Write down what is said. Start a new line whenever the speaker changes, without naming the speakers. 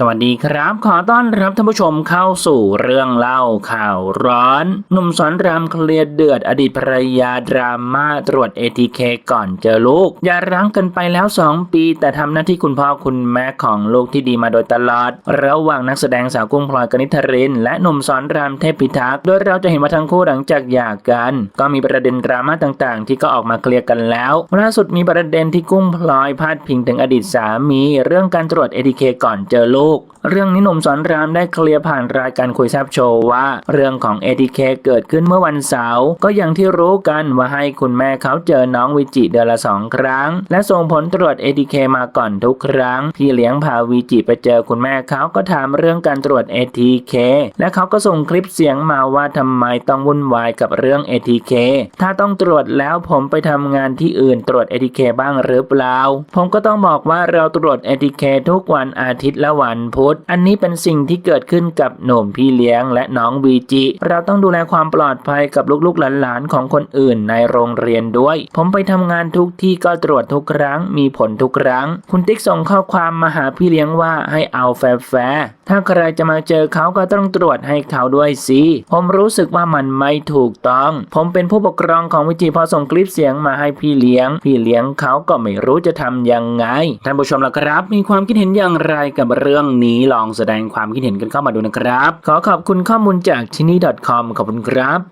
สวัสดีครับ ขอต้อนรับท่านผู้ชมเข้าสู่เรื่องเล่าข่าวร้อน หนุ่มสอนรามเคลียร์เดือดอดีตภรรยาดราม่าตรวจ ATK ก่อนเจอลูก อย่าร้างกันไปแล้ว 2 ปี แต่ทำหน้าที่คุณพ่อคุณแม่ของลูกที่ดีมาโดยตลอด ระหว่างนักแสดงสาวกุ้งพลอยกนิษฐริน และหนุ่มสอนรามเทพพิทักษ์โดยเราจะเห็นว่าทั้งคู่หลังจากหย่ากัน ก็มีประเด็นดราม่าต่างๆ ที่ก็ออกมาเคลียร์กันแล้วล่าสุดมีประเด็นที่กุ้งพลอยพาดพิงถึงอดีตสามี เรื่องการตรวจ ATK ก่อนเจอลูกเรื่องนี้หนุ่มสอนรามได้เคลียร์ผ่านรายการคุยแซบโชว์ว่า เรื่องของ ATK เคเกิดขึ้นเมื่อวันเสาร์ก็อย่างที่รู้กันว่าให้คุณแม่เขาเจอน้องวิจิเดือนละสองครั้ง และส่งผลตรวจ ATK มาก่อนทุกครั้ง พี่เลี้ยงพาวิจิไปเจอคุณแม่เขาก็ถามเรื่องการตรวจ ATK และเขาก็ส่งคลิปเสียงมาว่าทำไมต้องวุ่นวายกับเรื่อง ATK ถ้าต้องตรวจแล้วผมไปทำงานที่อื่นตรวจ ATK บ้างหรือเปล่า ผมก็ต้องบอกว่าเราตรวจ ATK ทุกวันอาทิตย์และวันันพุธ อันนี้เป็นสิ่งที่เกิดขึ้นกับหนุ่มพี่เลี้ยงและน้องวีจิ เราต้องดูแลความปลอดภัยกับลูกๆหลานๆของคนอื่นในโรงเรียนด้วย ผมไปทำงานทุกที่ก็ตรวจทุกครั้ง มีผลทุกครั้ง คุณติ๊กส่งข้อความมาหาพี่เลี้ยงว่าให้เอาแฟร์ๆถ้าใครจะมาเจอเขาก็ต้องตรวจให้เขาด้วยสิ ผมรู้สึกว่ามันไม่ถูกต้อง ผมเป็นผู้ปกครองของวิจิพอส่งคลิปเสียงมาให้พี่เลี้ยง พี่เลี้ยงเขาก็ไม่รู้จะทำยังไง ท่านผู้ชมล่ะครับ มีความคิดเห็นอย่างไรกับเรื่องนี้ลองแสดงความคิดเห็นกันเข้ามาดูนะครับ ขอขอบคุณข้อมูลจากที่นี่ .com ขอบคุณครับ